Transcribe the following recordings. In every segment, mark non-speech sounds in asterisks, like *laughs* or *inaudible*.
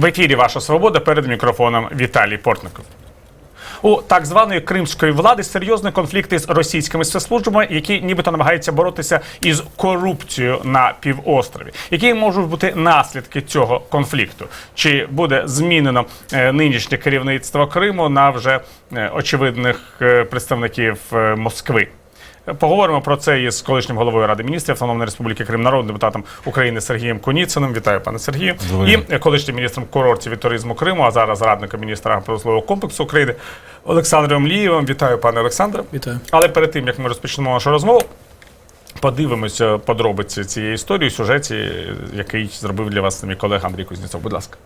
В ефірі Ваша Свобода перед мікрофоном Віталій Портников. У так званої кримської влади серйозні конфлікти з російськими спецслужбами, які нібито намагаються боротися із корупцією на півострові. Які можуть бути наслідки цього конфлікту? Чи буде змінено е, нинішнє керівництво Криму на вже е, очевидних е, представників Москви? Поговоримо про це із колишнім головою ради міністрів Автономної Республіки Крим, народним депутатом України Сергієм Куніциним. Вітаю, пане Сергію. І колишнім міністром курортів і туризму Криму, а зараз радником міністра промислового комплексу України Олександром Лієвим. Вітаю, пане Олександре. Вітаю. Але перед тим як ми розпочнемо нашу розмову, подивимося подробиці цієї історії, сюжеті, який зробив для вас мій колега Андрій Кузнєцов. Будь ласка.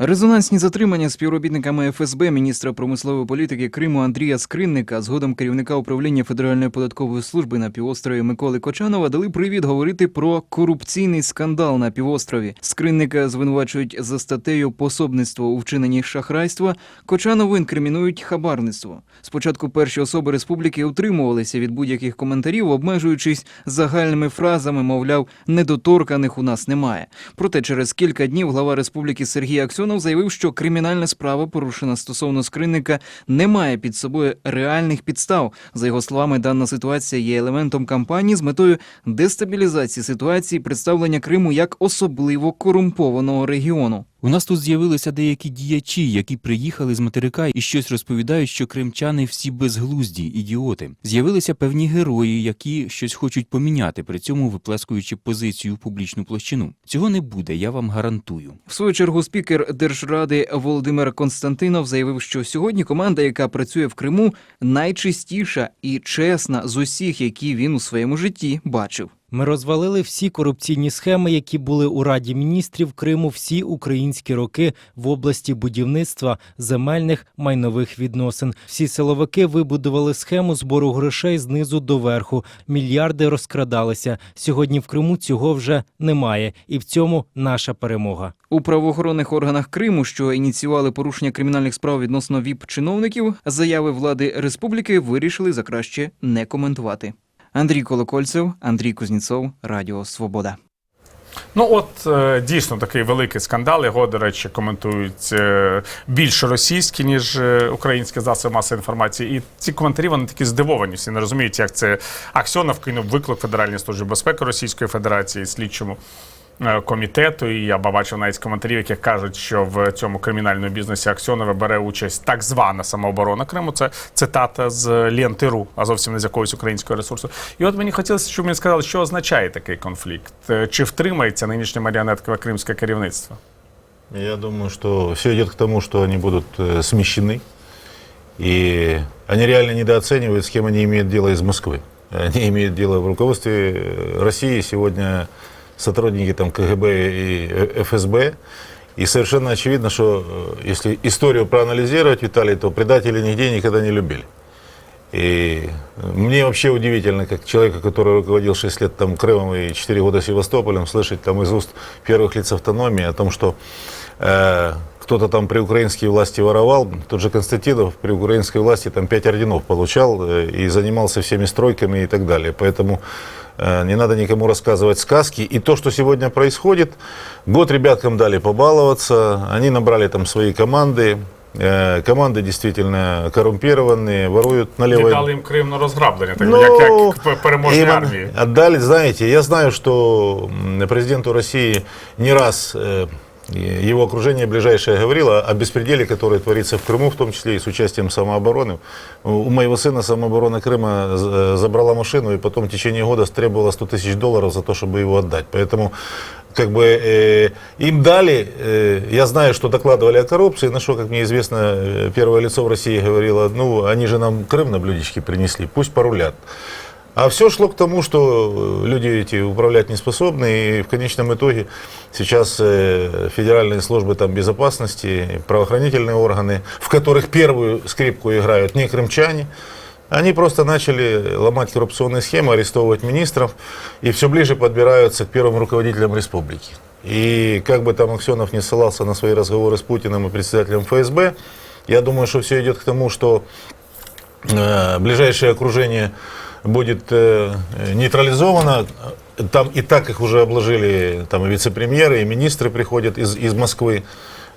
Резонансні затримання співробітниками ФСБ міністра промислової політики Криму Андрія Скринника, згодом керівника управління Федеральної податкової служби на півострові Миколи Кочанова, дали привід говорити про корупційний скандал на півострові. Скринника звинувачують за статтею пособництво у вчиненні шахрайства. Кочанову інкримінують хабарництво. Спочатку перші особи республіки утримувалися від будь-яких коментарів, обмежуючись загальними фразами, мовляв, недоторканих у нас немає. Проте через кілька днів глава республіки Сергій Аксьонов заявив, що кримінальна справа, порушена стосовно скринника, не має під собою реальних підстав. За його словами, дана ситуація є елементом кампанії з метою дестабілізації ситуації, представлення Криму як особливо корумпованого регіону. У нас тут з'явилися деякі діячі, які приїхали з материка і щось розповідають, що кримчани всі безглузді, ідіоти. З'явилися певні герої, які щось хочуть поміняти, при цьому виплескуючи позицію в публічну площину. Цього не буде, я вам гарантую. В свою чергу спікер Держради Володимир Константинов заявив, що сьогодні команда, яка працює в Криму, найчистіша і чесна з усіх, які він у своєму житті бачив. Ми розвалили всі корупційні схеми, які були у Раді міністрів Криму всі українські роки в області будівництва земельних майнових відносин. Всі силовики вибудували схему збору грошей знизу до верху. Мільярди розкрадалися. Сьогодні в Криму цього вже немає, і в цьому наша перемога. У правоохоронних органах Криму, що ініціювали порушення кримінальних справ відносно ВІП-чиновників, заяви влади республіки вирішили за краще не коментувати. Андрій Колокольцев, Андрій Кузніцов, Радіо Свобода. Ну от е, дійсно такий великий скандал. Його, до речі, коментують більше більш російські, ніж е, українські засоби масової інформації. І ці коментарі вони такі здивовані. Всі не розуміють, як це Аксьонов кинув виклик Федеральній службі безпеки Російської Федерації, слідчому е, комітету. І я бачив навіть коментарів, які кажуть, що в цьому кримінальному бізнесі Аксьонова бере участь так звана самооборона Криму. Це цитата з ленти.ру, а зовсім не з якогось українського ресурсу. І от мені хотілося, щоб мені сказали, що означає такий конфлікт. Е, Чи втримається нинішнє маріонеткове кримське керівництво? Я думаю, что все идет к тому, что они будут э, смещены. И они реально недооценивают, с кем они имеют дело из Москвы. Они имеют дело в руководстве э, России сегодня сотрудники там, КГБ и э, ФСБ. И совершенно очевидно, что э, если историю проанализировать, Виталий, то предатели нигде никогда не любили. И мне вообще удивительно, как человека, который руководил 6 лет там Крымом и 4 года Севастополем, слышать там из уст первых лиц автономии о том, что э, кто-то там при украинской власти воровал. Тот же Константинов при украинской власти там 5 орденов получал э, и занимался всеми стройками и так далее. Поэтому э, не надо никому рассказывать сказки. И то, что сегодня происходит, год ребяткам дали побаловаться, они набрали там свои команды, Э, Команды действительно коррумпированные, воруют налево. и Віддали їм Крим на розграблення, так Ну, як, як п- переможній им армії. Отдали, знаете, я знаю, что м, президенту России не раз э, и его окружение ближайшее говорило о беспределе, который творится в Крыму, в том числе и с участием самообороны. У у моего сына самооборона Крыма з- забрала машину и потом в течение года требовала 100 тысяч долларов за то, чтобы его отдать. Поэтому как бы э, им дали, э, я знаю, что докладывали о коррупции, на что, как мне известно, э, первое лицо в России говорило, ну, они же нам Крым на блюдечке принесли, пусть порулят. А все шло к тому, что э, люди эти управлять не способны, и в конечном итоге сейчас э, федеральные службы там, безопасности, правоохранительные органы, в которых первую скрипку играют не крымчане, они просто начали ломать коррупционные схемы, арестовывать министров, и все ближе подбираются к первым руководителям республики. И как бы там Аксенов не ссылался на свои разговоры с Путиным и председателем ФСБ, я думаю, что все идет к тому, что э, ближайшее окружение будет э, нейтрализовано. Там и так их уже обложили там и вице-премьеры, и министры приходят из, из Москвы.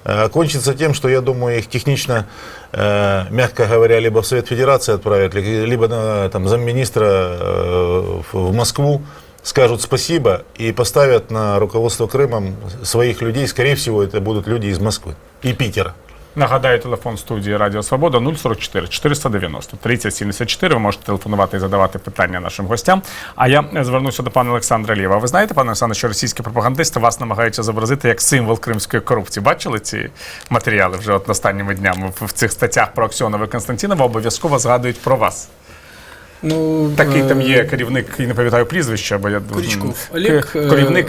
э, кончится тем, что, я думаю, их технично, э, мягко говоря, либо в Совет Федерации отправят, ли- либо там, замминистра э, в Москву, скажут спасибо и поставят на руководство Крымом своих людей. Скорее всего, это будут люди из Москвы и Питера. Нагадаю, телефон студії Радіо Свобода 044 490 3074. Ви можете телефонувати і задавати питання нашим гостям. А я е, звернуся до пана Олександра Лєва. Ви знаєте, пане Олександре, що російські пропагандисти вас намагаються зобразити як символ кримської корупції? Бачили ці матеріали вже от останніми днями в, цих статтях про Аксьонова і Константінова обов'язково згадують про вас. Ну, Такий е, там є керівник, і не пам'ятаю прізвище, бо я. Олег, е, керівник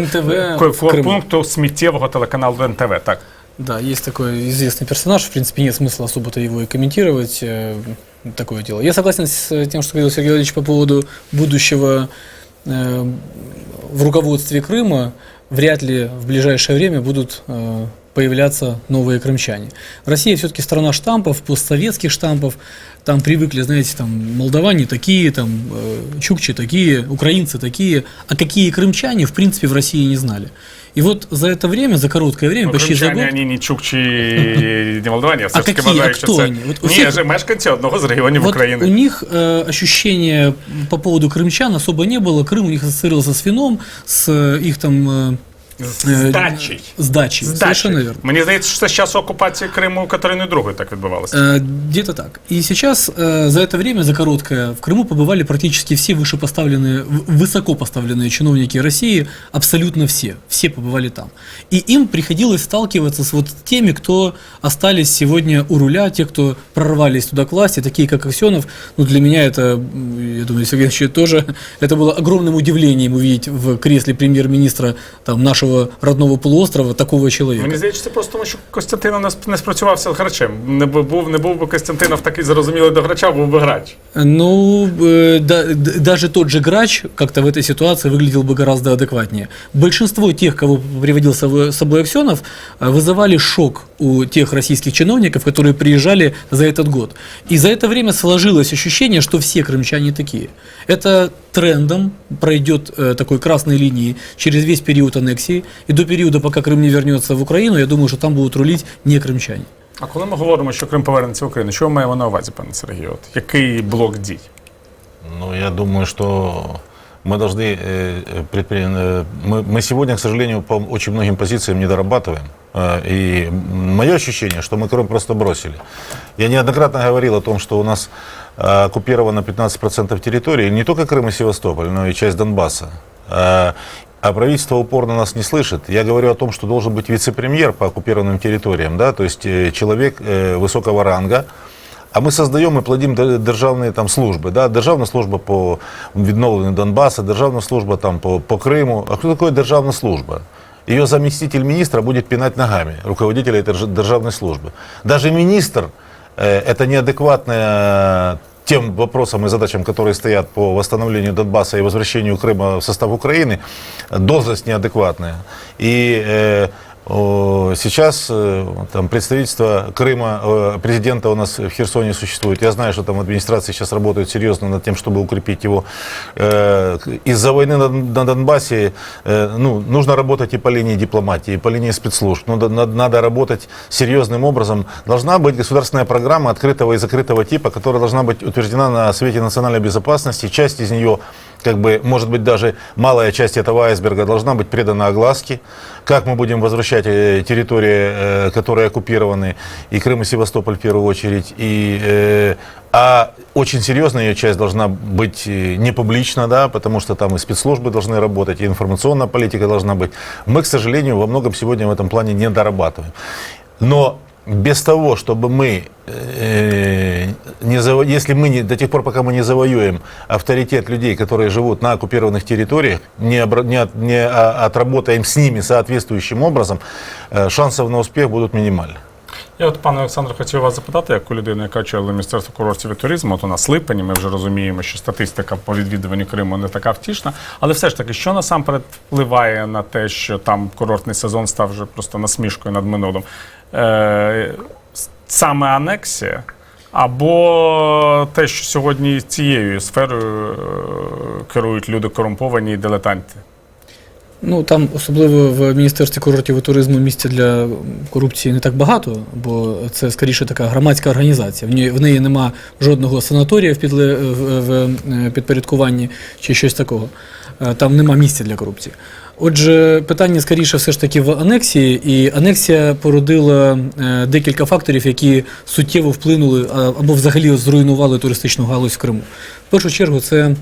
НТВ пункту сміттєвого телеканалу НТВ. Так. Да, есть такой известный персонаж, в принципе, нет смысла особо-то его и комментировать, э, такое дело. Я согласен с э, тем, что говорил Сергей Валерьевич по поводу будущего э, в руководстве Крыма. Вряд ли в ближайшее время будут появляться новые крымчане. Россия все-таки страна штампов, постсоветских штампов. Там привыкли, знаете, там молдаване такие, там чукчи такие, украинцы такие. А какие крымчане, в принципе, в России не знали. И вот за это время, за короткое время, Ну, почти за кримчані, год, ані ні чукчі, *laughs* ні молдавані. Я все А ж таки які? вважаю, А що хто це... вони? От у Ні, всіх- же мешканці одного з регіонів вот України. у них э, ощущения по поводу крымчан особо не было. Крым у них ассоциировался с вином, с э, их там э, З э, здачі. с дачей. Здачі. Совершенно верно. Мені здається, що це з часу окупації Криму Катериною II так відбувалося. Э, Где-то так. И сейчас э, за это время, за короткое, в Крыму побывали практически все вышепоставленные, в- высоко поставленные чиновники России, абсолютно все, все побывали там. И им приходилось сталкиваться с вот теми, кто остались сегодня у руля, те, кто прорвались туда к власти, такие как Аксенов. Ну, для меня это, м, я думаю, Сергей Ильич *laughs* тоже, это было огромным удивлением увидеть в кресле премьер-министра там, нашего родного полуострова такого человека. Мені здається, це просто тому, що Костянтинов не, сп- не спрацювався з грачем. Не бу- був, не був би Костянтинов такий зрозумілий до грача, був би грач. Ну, э, да- д- даже тот же грач как-то в этой ситуации выглядел бы гораздо адекватнее. Большинство тех, кого приводил с собой- с собой Аксенов, э, вызывали шок у тех российских чиновников, которые приезжали за этот год. И за это время сложилось ощущение, что все крымчане такие. Это трендом пройдет э, такой красной линии через весь период аннексии. И до периода, пока Крым не вернется в Украину, я думаю, что там будут рулить не крымчане. А коли ми говоримо, що Крим повернеться в Україну, що ми маємо на увазі, пане Сергій? От який блок дій? Ну, я думаю, что мы должны э, э, э, Мы, сегодня, к сожалению, по очень многим позициям не дорабатываем. Э, И мое ощущение, что мы Крым просто бросили. Я неоднократно говорил о том, что у нас э, оккупировано 15% территории, не только Крым и Севастополь, но и часть Донбасса. А правительство упорно нас не слышит. Я говорю о том, что должен быть вице-премьер по оккупированным территориям, да, то есть человек высокого ранга, а ми создаємо і плодимо дер- державні там служби. Да? Державна служба по відновленню Донбасу, державна служба там по, по Криму. А хто таке державна служба? Ее заместитель министра будет пинать ногами руководителя этой держ- державной службы. Даже министр э, это неадекватная тем вопросам и задачам, которые стоят по восстановлению Донбасса и возвращению Крыма в состав Украины, должность неадекватная. И э, о, Сейчас э, там представительство Крыма, э, президента у нас в Херсоне существует. Я знаю, что там администрации сейчас работают серьезно над тем, чтобы укрепить его. Э, Из-за войны на, Донбассе ну, нужно работать и по линии дипломатии, и по линии спецслужб. Да- надо, надо работать серьезным образом. Должна быть государственная программа открытого и закрытого типа, которая должна быть утверждена на Совете национальной безопасности. Часть из нее как бы, может быть, даже малая часть этого айсберга должна быть предана огласке. Как мы будем возвращать э, территории, э, которые оккупированы, и Крым, и Севастополь в первую очередь. И, э, а очень серьезная ее часть должна быть э, не публична, да, потому что там и спецслужбы должны работать, и информационная политика должна быть. Мы, к сожалению, во многом сегодня в этом плане не дорабатываем. Но без того, чтобы мы, э, не заво- если мы не, до тех пор, пока мы не завоюем авторитет людей, которые живут на оккупированных территориях, не, обра- не, от- не а, отработаем с ними соответствующим образом, э, шансов на успех будут минимальны. Я от, пане Олександре, хотів вас запитати, як у людини, яка очолила Міністерство курортів і туризму, от у нас липень, ми вже розуміємо, що статистика по відвідуванню Криму не така втішна. Але все ж таки, що насамперед впливає на те, що там курортний сезон став вже просто насмішкою над минулим? Е, саме анексія? Або те, що сьогодні цією сферою е, керують люди корумповані і дилетанти? Ну там особливо в міністерстві курортів і туризму місця для корупції не так багато, бо це скоріше така громадська організація. В неї, в неї нема жодного санаторія в, підле, в, в е, підпорядкуванні чи щось такого. Е, Там нема місця для корупції. Отже, питання скоріше все ж таки в анексії, і анексія породила е, декілька факторів, які суттєво вплинули або взагалі зруйнували туристичну галузь в Криму. В першу чергу, це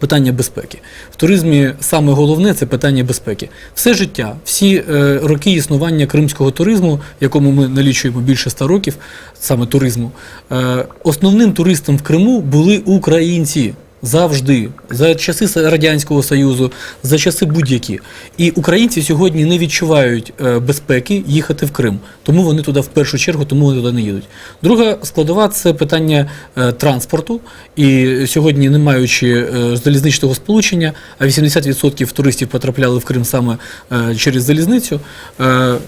питання безпеки. В туризмі саме головне це питання безпеки. Все життя, всі е, роки існування кримського туризму, якому ми налічуємо більше ста років, саме туризму, е, основним туристом в Криму були українці. Завжди, за часи Радянського Союзу, за часи будь-які. І українці сьогодні не відчувають е, безпеки їхати в Крим. Тому вони туди в першу чергу, тому вони туди не їдуть. Друга складова це питання е, транспорту. І сьогодні, не маючи е, залізничного сполучення, а 80% туристів потрапляли в Крим саме через залізницю.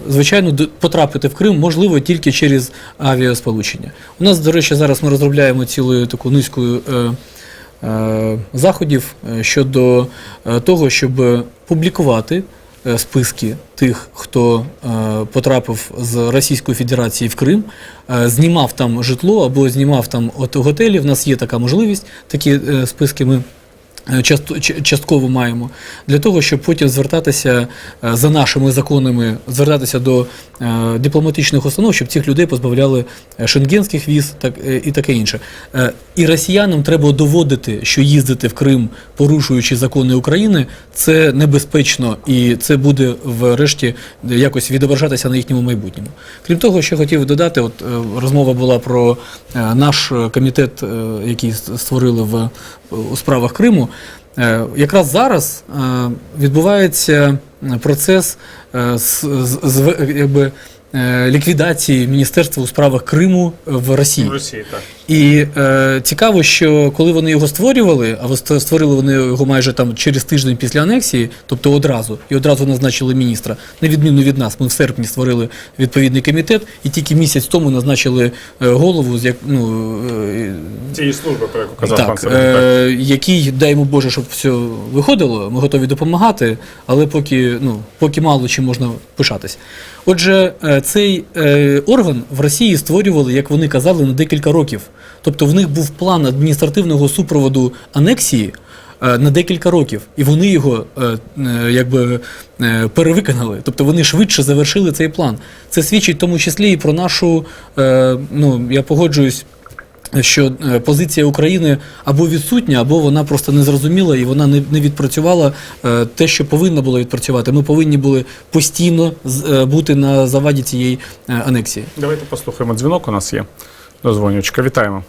звичайно, потрапити в Крим можливо тільки через авіасполучення. У нас, до речі, зараз ми розробляємо цілу таку низку. Е, заходів е, щодо е, того, щоб публікувати списки тих, хто потрапив з Російської Федерації в Крим, знімав там житло або знімав там от готелі. В нас є така можливість. Такі списки ми. Е, Частково маємо для того, щоб потім звертатися е, за нашими законами, звертатися до е, дипломатичних установ, щоб цих людей позбавляли шенгенських віз так, і таке інше. І росіянам треба доводити, що їздити в Крим, порушуючи закони України, це небезпечно і це буде врешті якось відображатися на їхньому майбутньому. Крім того, ще хотів додати, от розмова була про наш комітет, який створили в у справах Криму. Е, Якраз зараз е, відбувається процес е, з, з, якби, ліквідації Міністерства у справах Криму в Росії. В Росії, так. І е, цікаво, що коли вони його створювали, а створили вони його майже там через тиждень після анексії, тобто одразу, і одразу назначили міністра, на відміну від нас, ми в серпні створили відповідний комітет, і тільки місяць тому назначили е, голову, з як ну е, Цієї служби, про яку казав пан так, Сергій. так. е, який, дай йому Боже, щоб все виходило, ми готові допомагати, але поки, ну, поки мало чим можна пишатись. Отже, е, цей е, орган в Росії створювали, як вони казали, на декілька років. Тобто в них був план адміністративного супроводу анексії е, на декілька років, і вони його е, е, якби перевиконали. Тобто вони швидше завершили цей план. Це свідчить в тому числі і про нашу, ну я погоджуюсь що позиція України або відсутня, або вона просто не зрозуміла і вона не, відпрацювала те, що повинна була відпрацювати. Ми повинні були постійно бути на заваді цієї анексії. Давайте послухаємо дзвінок. У нас є дозвонючка. Вітаємо.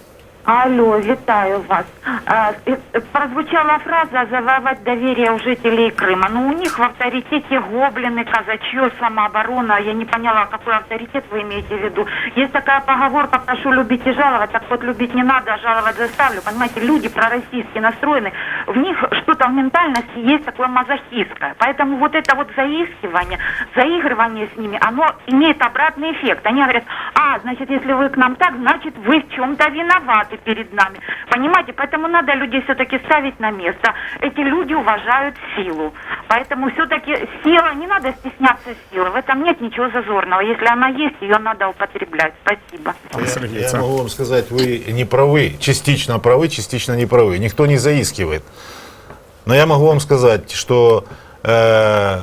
Алло, вітаю вас. А, э, э, прозвучала фраза «завоевать доверие у жителей Крыма». Но у них в авторитете гоблины, казачье, самооборона. Я не поняла, какой авторитет вы имеете в виду. Есть такая поговорка «прошу любить и жаловать». Так вот, любить не надо, а жаловать заставлю. Понимаете, люди пророссийски настроены. В них что-то в ментальности есть такое мазохистское. Поэтому вот это вот заискивание, заигрывание с ними, оно имеет обратный эффект. Они говорят, а, значит, если вы к нам так, значит, вы в чем-то виноваты перед нами. Понимаете, поэтому надо людей все-таки ставить на место. Эти люди уважают силу. Поэтому все-таки сила, не надо стесняться силы. В этом нет ничего зазорного. Если она есть, ее надо употреблять. Спасибо. Я, я могу вам сказать, вы не правы, частично правы, частично не правы. Никто не заискивает. Но я могу вам сказать, что э,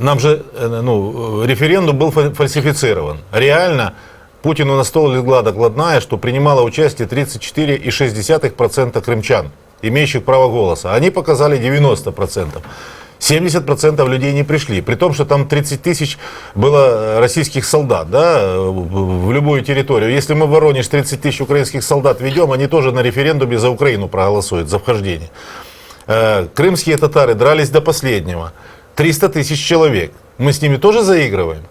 нам же э, ну, референдум был фа- фальсифицирован. Реально Путину на стол легла докладная, что принимало участие 34,6% крымчан, имеющих право голоса. Они показали 90%. 70% людей не пришли. При том, что там 30 тысяч было российских солдат да, в в любую территорию. Если мы в Воронеж 30 тысяч украинских солдат ведем, они тоже на референдуме за Украину проголосуют, за вхождение. Э, Крымские татары дрались до последнего. 300 тысяч человек. Мы с ними тоже заигрываем.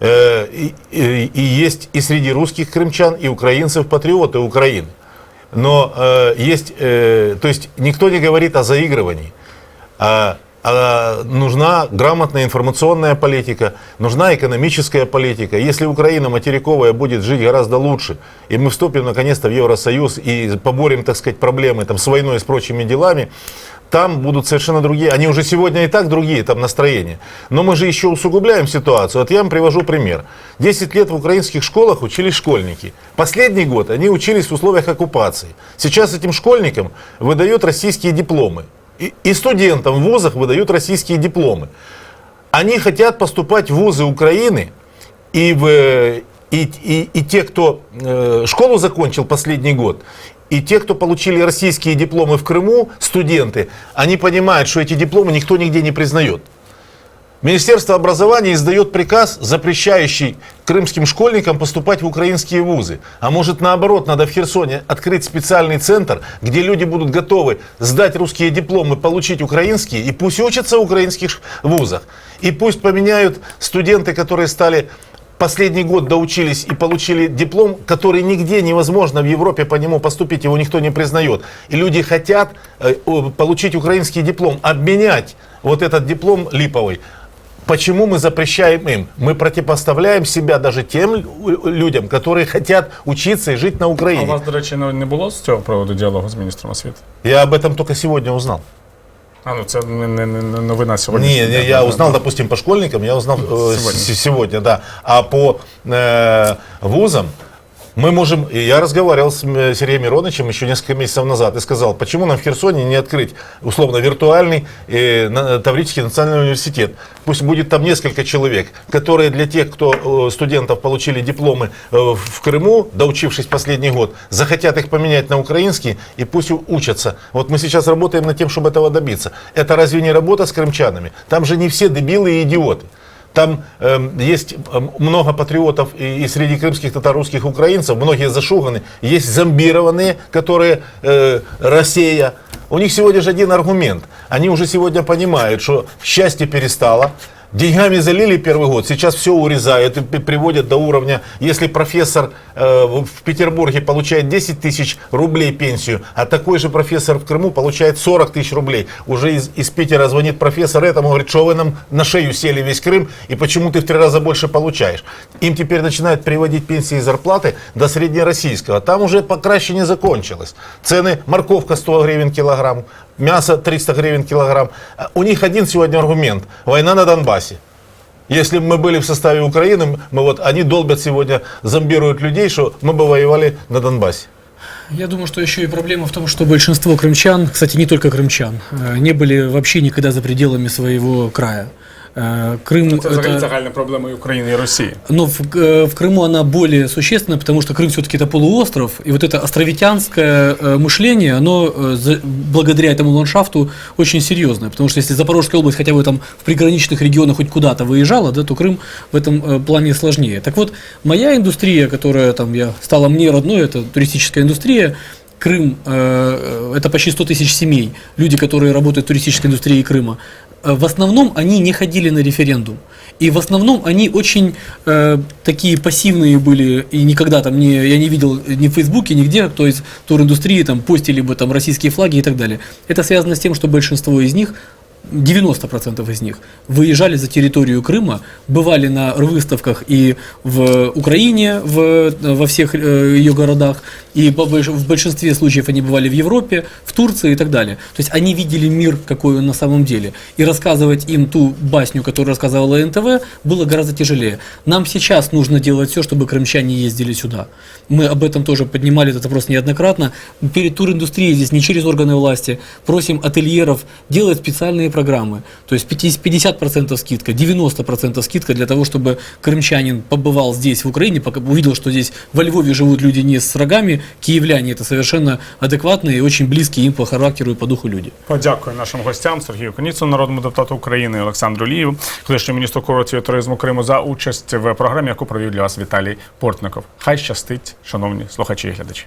Э, И, и- и есть и среди русских крымчан, и украинцев патриоты Украины. Но э, есть, э, то есть никто не говорит о заигрывании. А, а нужна грамотная информационная политика, нужна экономическая политика. Если Украина материковая будет жить гораздо лучше, и мы вступим наконец-то в Евросоюз и поборем, так сказать, проблемы там, с войной и с прочими делами, там будут совершенно другие, они уже сегодня и так другие, там настроения. Но мы же еще усугубляем ситуацию. Вот я вам привожу пример. 10 лет в украинских школах учились школьники. Последний год они учились в условиях оккупации. Сейчас этим школьникам выдают российские дипломы. И, и студентам в вузах выдают российские дипломы. Они хотят поступать в вузы Украины, и, в, э, и, и, и те, кто э, школу закончил последний год, и те, кто получили российские дипломы в Крыму, студенты, они понимают, что эти дипломы никто нигде не признает. Министерство образования издает приказ, запрещающий крымским школьникам поступать в украинские вузы. А может наоборот, надо в Херсоне открыть специальный центр, где люди будут готовы сдать русские дипломы, получить украинские, и пусть учатся в украинских вузах. И пусть поменяют студенты, которые стали последний год доучились и получили диплом, который нигде невозможно в Европе по нему поступить, его никто не признает. И люди хотят э, о, получить украинский диплом, обменять вот этот диплом липовый. Почему мы запрещаем им? Мы противопоставляем себя даже тем лю- людям, которые хотят учиться и жить на А у Украине. вас, до речі, не не було з цього приводу діалогу з міністром освіти? Я об этом только сегодня узнал. А ну це не, не, не новина сьогодні. Не, не, я узнал, допустим, по школьникам, я узнал э, Сегодня. сегодня, да. А по э, вузам мы можем, я разговаривал с м, Сергеем Мироновичем еще несколько месяцев назад и сказал, почему нам в Херсоне не открыть условно виртуальный э, на- Таврический национальный университет. Пусть будет там несколько человек, которые для тех, кто э, студентов получили дипломы э, в Крыму, доучившись последний год, захотят их поменять на украинский и пусть учатся. Вот мы сейчас работаем над тем, чтобы этого добиться. Это разве не работа с крымчанами? Там же не все дебилы и идиоты. Там эм, есть эм, много патриотов и, и среди крымских татар, русских украинцев, многие зашуганы, есть зомбированные, которые э, Россия. У них сегодня же один аргумент. Они уже сегодня понимают, что счастье перестало, Деньгами залили первый год, сейчас все урезают и пи- приводят до уровня, если профессор э, в в Петербурге получает 10 тысяч рублей пенсию, а такой же профессор в Крыму получает 40 тысяч рублей. Уже из, из Питера звонит профессор этому, говорит, что вы нам на шею сели весь Крым, и почему ты в три раза больше получаешь. Им теперь начинают переводить пенсии и зарплаты до среднероссийского. Там уже покраще не закончилось. Цены, морковка 100 гривен килограмм, мясо 300 гривен килограмм. А У них один сегодня аргумент. Война на Донбассе. Если бы мы были в составе Украины, мы вот, они долбят сегодня, зомбируют людей, что мы бы воевали на Донбассе. Я думаю, что еще и проблема в том, что большинство крымчан, кстати, не только крымчан, э, не были вообще никогда за пределами своего края. Э, Крым Це взагалі это- загальна проблема і України і Росії. Но в, э, в Крыму она более существенна, потому что Крым все-таки это полуостров, и вот это островитянское э, мышление, оно э, за- благодаря этому ландшафту очень серьезное. Потому что если Запорожская область хотя бы там в приграничных регионах хоть куда-то выезжала, да, то Крым в этом э, плане сложнее. Так вот, моя индустрия, которая там я стала мне родной, это туристическая индустрия, Крым, э, это почти 100 тысяч семей, люди, которые работают в туристической индустрии Крыма, э, В основном они не ходили на референдум. И в основном они очень э, такие пассивные были, и никогда там не, я не видел ни в Фейсбуке, нигде, то есть туриндустрии там постили бы там российские флаги и так далее. Это связано с тем, что большинство из них 90% из них выезжали за территорию Крыма, бывали на выставках и в Украине, в, во всех э, ее городах, и в большинстве случаев они бывали в Европе, в Турции и так далее. То есть они видели мир, какой он на самом деле. И рассказывать им ту басню, которую рассказывала НТВ, было гораздо тяжелее. Нам сейчас нужно делать все, чтобы крымчане ездили сюда. Мы об этом тоже поднимали этот вопрос неоднократно. Перед туриндустрией здесь не через органы власти просим ательеров делать специальные программы. То есть 50%, 50% скидка, 90% скидка для того, чтобы крымчанин побывал здесь, в Украине, пока увидел, что здесь во Львове живут люди не с рогами, киевляне это совершенно адекватные и очень близкие им по характеру и по духу люди. Подякую нашим гостям Сергію Коніцу, народному депутату України, Олександру Лієву, колишньому міністру курортів і туризму Криму за участь в програмі, яку провів для вас Віталій Портников. Хай щастить, шановні слухачі і глядачі.